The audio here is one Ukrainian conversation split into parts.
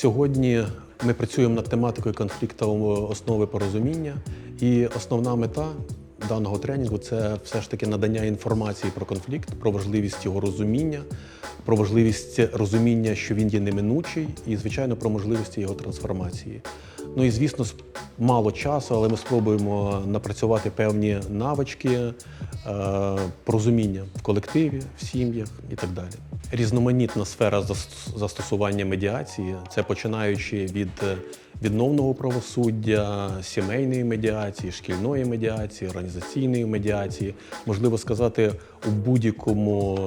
Сьогодні ми працюємо над тематикою конфлікту основи порозуміння, і основна мета даного тренінгу це все ж таки надання інформації про конфлікт, про важливість його розуміння, про важливість розуміння, що він є неминучий, і звичайно про можливості його трансформації. Ну і звісно, мало часу, але ми спробуємо напрацювати певні навички порозуміння в колективі, в сім'ях і так далі. Різноманітна сфера застосування медіації, це починаючи від е, відновного правосуддя, сімейної медіації, шкільної медіації, організаційної медіації, можливо сказати, у будь-якому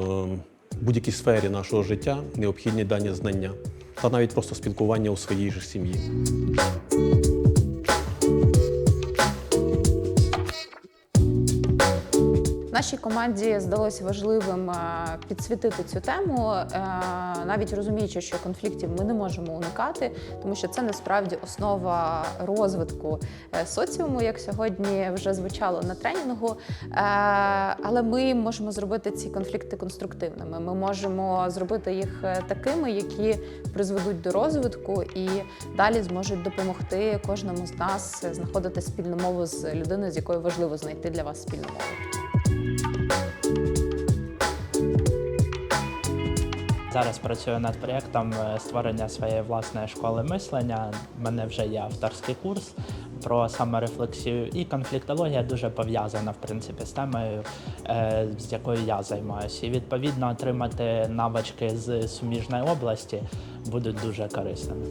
е, будь-якій сфері нашого життя необхідні дані знання та навіть просто спілкування у своїй же сім'ї. Нашій команді здалося важливим е, підсвітити цю тему, е, навіть розуміючи, що конфліктів ми не можемо уникати, тому що це насправді основа розвитку е, соціуму, як сьогодні вже звучало на тренінгу. Але ми можемо зробити ці конфлікти конструктивними. Ми можемо зробити їх такими, які призведуть до розвитку і далі зможуть допомогти кожному з нас знаходити спільну мову з людиною, з якою важливо знайти для вас спільну мову. Зараз працюю над проєктом е, створення своєї власної школи мислення. У мене вже є авторський курс про саморефлексію, і конфліктологія дуже пов'язана в принципі з темою, е, з якою я займаюся. І відповідно отримати навички з суміжної області будуть дуже корисними.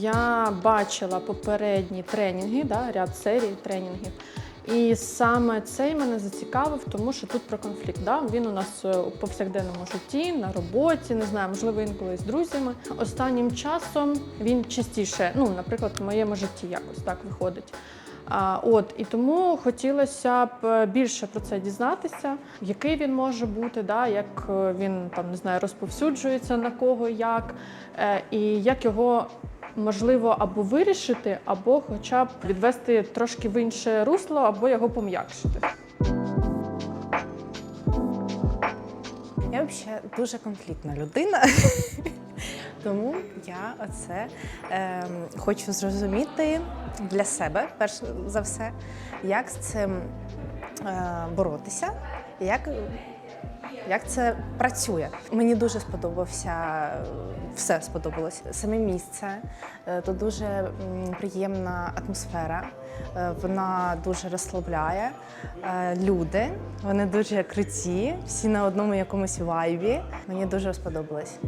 Я бачила попередні тренінги, да, ряд серій тренінгів. І саме цей мене зацікавив, тому що тут про конфлікт. Да? Він у нас е, у повсякденному житті, на роботі, не знаю, можливо, інколи з друзями. Останнім часом він частіше, ну, наприклад, в моєму житті якось так виходить. А, от і тому хотілося б е, більше про це дізнатися, який він може бути, да, як е, він там не знаю, розповсюджується на кого, як, і як його можливо або вирішити, або хоча б відвести трошки в інше русло, або його пом'якшити. Я взагалі дуже конфліктна людина. Тому я оце ем, хочу зрозуміти для себе, перш за все, як з цим е, боротися, як, як це працює. Мені дуже сподобався, все сподобалось. Саме місце, е, тут дуже приємна атмосфера, е, вона дуже розслабляє. Е, Люди, вони дуже круті, всі на одному якомусь вайбі. Мені дуже сподобалось.